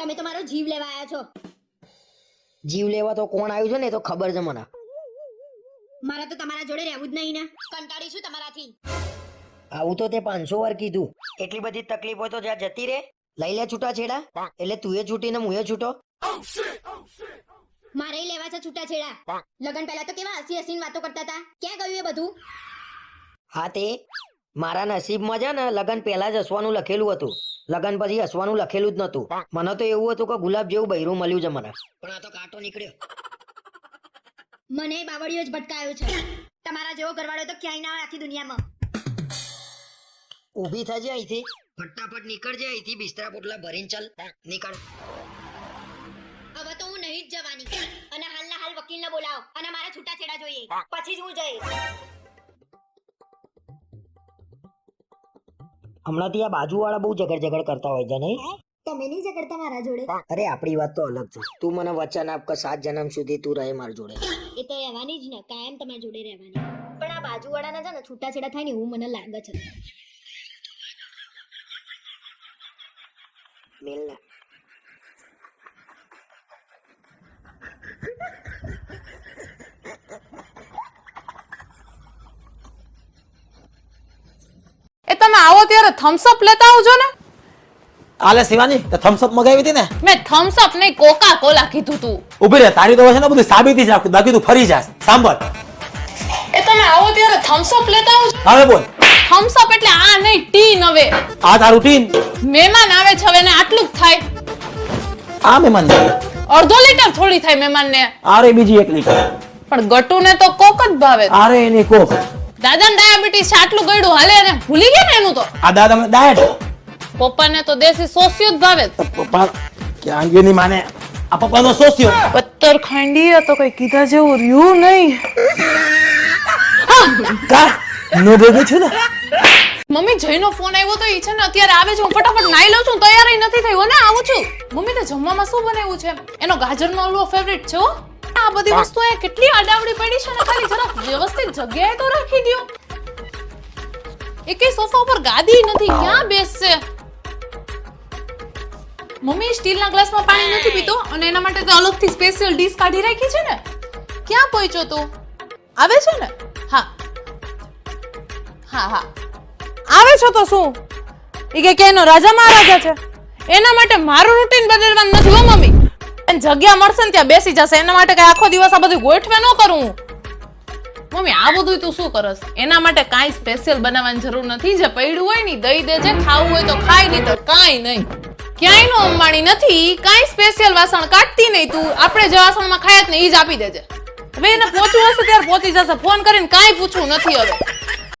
તમે તો મારો જીવ લેવા આવ્યા છો. જીવ લેવા તો કોણ આવ્યું છે ને એ તો ખબર છે મને. મારા તો તમારા જોડે રહેવું જ નહીં ને. કંટાળી છું તમારાથી. આવું તો તે પાંચસો વાર કીધું. એટલી બધી તકલીફો તો જ્યાં જતી રે. લઈ લે છૂટા છેડા. એટલે તું એ છૂટી ને હું એ છૂટો. મારે લેવા છે છૂટાછેડા લગન પહેલા તો કેવા હસી હસીને વાતો કરતા હતા? ક્યાં ગયું એ બધું? હા તે. મારા નસીબમાં છે ને લગન પહેલા જ હસવાનું લખેલું હતું. લગન પછી હસવાનું લખેલું જ નતું મને તો એવું હતું કે ગુલાબ જેવું બૈરું મળ્યું છે મને. પણ આ તો કાંટો નીકળ્યો. મને બાવળીઓ જ ભટકાયો છે. તમારા જેવો ઘરવાળો તો ક્યાંય ના હોય આખી દુનિયામાં. ઊભી થજે અહીંથી. ફટાફટ નીકળજે અહીંથી બિસ્તરા પોટલા ભરીને ચાલ. નીકળ. હવે તો હું નહીં જ જવાની. અને હાલના હાલ વકીલને બોલાવો. અને મારા છૂટાછેડા જોઈએ. પછી જ હું જઈશ. હમણાંથી આ બાજુવાળા બહુ ઝઘડ ઝઘડ કરતા હોય છે નહીં? તમે નહીં ઝઘડતા મારા જોડે. અરે આપણી વાત તો અલગ છે. તું મને વચન આપ કે સાત જન્મ સુધી તું રહે મારા જોડે. એ તો રહેવાની જ ને કાયમ તમારા જોડે રહેવાની. પણ આ બાજુવાળાના છે ને છૂટાછેડા થાય ને એવું મને લાગે છે. મેલ ને એ તમે થમ્સઅપ લેતા આવજો ને. આલે શિવાની તે થમ્સ અપ મગાવી હતી ને? મેં થમ્સઅપ નહીં કોકા કોલા કીધું તું. ઊભી રહે તારી તો છે ને બધું સાબિતી જ રાખું બાકી તું ફરી જાસ સાંભળ. એ તમે આવો ત્યારે થમ્સઅપ લેતા આવજો હવે બોલ. થમ્સઅપ એટલે આ નહીં ટી નવે આ તારું ટીન? મહેમાન આવે છે હવે ને આટલું જ થાય. આ મહેમાન ને. અડધો લીટર થોડી થાય મહેમાન ને આરે બીજી એક લીટર. પણ ગટુ ને તો કોક જ ભાવે. આરે એની કોક. દાદાને ડાયાબિટીસ છે આટલું ગળ્યું હાલે અને ભૂલી ગયા ને એનું તો? આ દાદા મને ડાયટ પપ્પાને તો દેશી સોસિયો જ. ભાવે પપ્પા ક્યાં ગયો ની માને આ પપ્પાનો સોસિયો પત્તર ખાંડીએ તો કઈ કીધા જેવું રહ્યું નહીં. કા? નો બેબી છું ને? મમ્મી જયનો ફોન આવ્યો તો ઈ છે ને અત્યારે આવે છે હું ફટાફટ નાઈ લઉં છું તૈયાર નથી થઈ ને આવું છું. મમ્મી તે જમવામાં શું બનાવ્યું છે? એનો ગાજરનો હલવો ફેવરિટ છે હો. આ બધી વસ્તુ એ કેટલી અડાવડી પડી છે ને ખાલી જરાક વ્યવસ્થિત જગ્યાએ તો રાખી દો એકે સોફા ઉપર ગાદી નથી ક્યાં બેસશે? મમ્મી સ્ટીલના ગ્લાસમાં પાણી નથી પીતો અને એના માટે તો અલગથી સ્પેશિયલ ડીશ કાઢી રાખી છે ને. ક્યાં પહોંચ્યો તું? આવે છે ને? હા. હા હા. આવે છો તો શું? એ કે કેનો રાજા મહારાજા છે. એના માટે મારું રૂટીન બદલવાનું નથી જગ્યા મળશે ને ત્યાં બેસી જશે. એના માટે કઈ આખો દિવસ આ બધું ગોઠવે ન કરું. મમ્મી, આ બધું તું શું કરસ એના માટે કાંઈ સ્પેશિયલ બનાવવાની જરૂર નથી. જે પડ્યું હોય ને દઈ દેજે. ખાવું હોય તો ખાઈ નહીં તો કાંઈ નહીં. ક્યાંયનું અંબાણી નથી. કાંઈ સ્પેશિયલ વાસણ કાઢતી નહીં તું. આપણે જે વાસણમાં ખાય જ ને એ જ આપી દેજે. હવે એને પહોંચવું હશે ત્યારે પહોંચી જશે. ફોન કરીને કાંઈ પૂછવું નથી હવે.